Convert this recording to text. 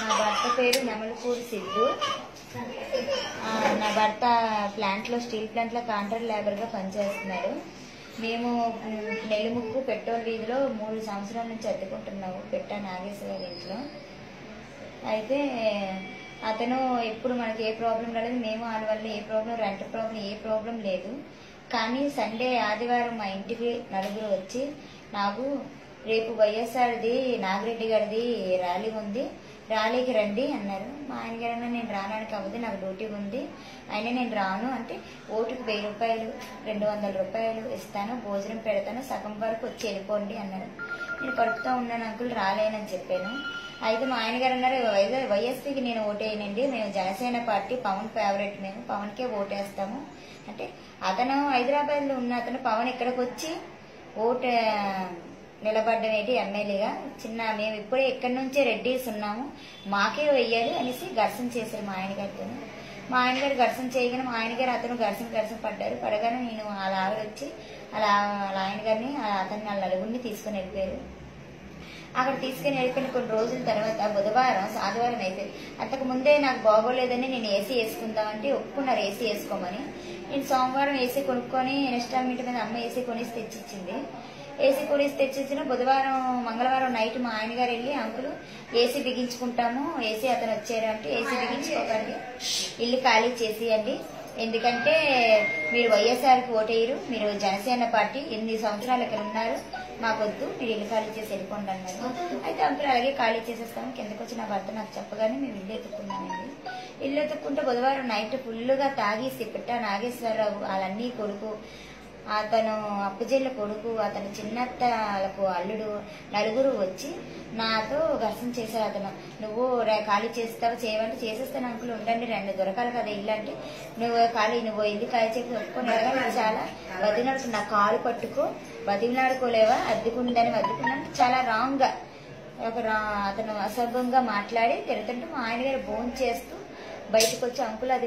నా భర్త పేరు నెమలపూడి సిద్ధు. నా భర్త ప్లాంట్లో స్టీల్ ప్లాంట్లో కాంట్రాక్ట్ లేబర్గా పనిచేస్తున్నారు. మేము నెల్లిముక్కు పెట్రోల్ వీధిలో మూడు సంవత్సరాల నుంచి అద్దెకుంటున్నాము పెట్టా నాగేశ్వర ఇంట్లో. అయితే అతను ఎప్పుడు మనకి ఏ ప్రాబ్లం రాలేదు మేము వాళ్ళ ఏ ప్రాబ్లం రెంట్ ప్రాబ్లం ఏ ప్రాబ్లం లేదు. కానీ సండే ఆదివారం మా ఇంటికి నలుగురు వచ్చి నాకు రేపు వైఎస్ఆర్ది నాగిరెడ్డి గారిది ర్యాలీ ఉంది. ర్యాలీకి రండి అన్నారు. మా ఆయన గారు నేను రావడానికి అవ్వదు నాకు డ్యూటీ ఉంది. అయినా నేను రాను అంటే ఓటుకు వెయ్యి రూపాయలు రెండు వందల రూపాయలు ఇస్తాను భోజనం పెడతాను సగం వరకు వచ్చి వెళ్ళిపోండి అన్నారు. నేను కడుపుతా ఉన్నాను అంకుల్ రాలేనని చెప్పాను. అయితే మా ఆయన గారు అన్నారు వైఎస్పీకి నేను ఓటేయనండి. మేము జనసేన పార్టీ పవన్ ఫేవరెట్ మేము. పవన్కే ఓటేస్తాము. అంటే అతను హైదరాబాద్లో ఉన్న అతను పవన్ ఇక్కడికి వచ్చి ఓటు నిలబడ్డనేది ఎమ్మెల్యేగా? చిన్న మేము ఇప్పుడే ఇక్కడి నుంచే రెడ్డీస్ ఉన్నాము. మాకే వెయ్యాలి అనేసి ఘర్షణ చేశారు మా ఆయన గారితో మా ఆయన గారు ఘర్షణ చేయగానే మా ఆయన గారు అతను ఘర్షణ ఘర్షణ పడ్డారు. పడగానే నేను అలా ఆవిడ వచ్చి అలా వాళ్ళ ఆయన గారిని అతన్ని వాళ్ళ నలుగురిని తీసుకుని వెళ్ళిపోయారు. అక్కడ తీసుకుని వెళ్ళిపోయిన కొన్ని రోజుల తర్వాత బుధవారం ఆదివారం అయిపోయింది. అంతకు ముందే నాకు బాగోలేదని నేను ఏసీ వేసుకుందామంటే ఒప్పుకున్నారు ఏసీ వేసుకోమని. నేను సోమవారం ఏసీ కొనుక్కొని ఇన్స్టాల్మెంట్ మీద అమ్మ ఏసీ కొనేసి తెచ్చిచ్చింది. ఏసీ కొనేసి తెచ్చేసిన బుధవారం మంగళవారం నైట్ మా ఆయన గారు వెళ్ళి అంకులు ఏసీ బిగించుకుంటాము. ఏసీ అతను వచ్చారు అంటే ఏసీ బిగించుకోకండి. ఇల్లు ఖాళీ చేసేయండి. ఎందుకంటే మీరు వైఎస్ఆర్కి ఓటేయరు. మీరు జనసేన పార్టీ ఎనిమిది సంవత్సరాలు ఇక్కడ ఉన్నారు. మాకొద్దు. మీరు ఇల్లు ఖాళీ చేసి వెళ్ళిపోండి అన్నారు. అయితే అంకులు అలాగే ఖాళీ చేసేస్తాము. కిందకు వచ్చి నా భర్త నాకు చెప్పగానే మేము ఇల్లు ఎత్తుకున్నామండి. ఇల్లు ఎత్తుక్కుంటే బుధవారం నైట్ ఫుల్గా తాగేసి పిట్ట నాగేశ్వరరావు వాళ్ళన్నీ కొడుకు అతను అప్పుజెల్ల కొడుకు అతను చిన్నత్తలకు అల్లుడు నలుగురు వచ్చి నాతో ఘర్షణ చేశారు అతను. నువ్వు ఖాళీ చేస్తావు చేయమంటే చేసేస్తాను అంకులు ఉండండి రెండు దొరకాలి కదా ఇల్లు అంటే నువ్వు ఖాళీ నువ్వు ఇల్లు ఖాళీ చేసి ఒప్పుకొని ఎలాగో చాలా బతిమలాడుకు నా కాలు పట్టుకో బతిమలాడుకోలేవా అద్దెకుందని అద్దెకున్నాను చాలా రాంగ్గా ఒక రా- అతను అసభ్యంగా మాట్లాడి తిరుగుతుంటే మా ఆయన గారు భోజనం చేస్తూ బయటకు వచ్చి అంకుల్ అది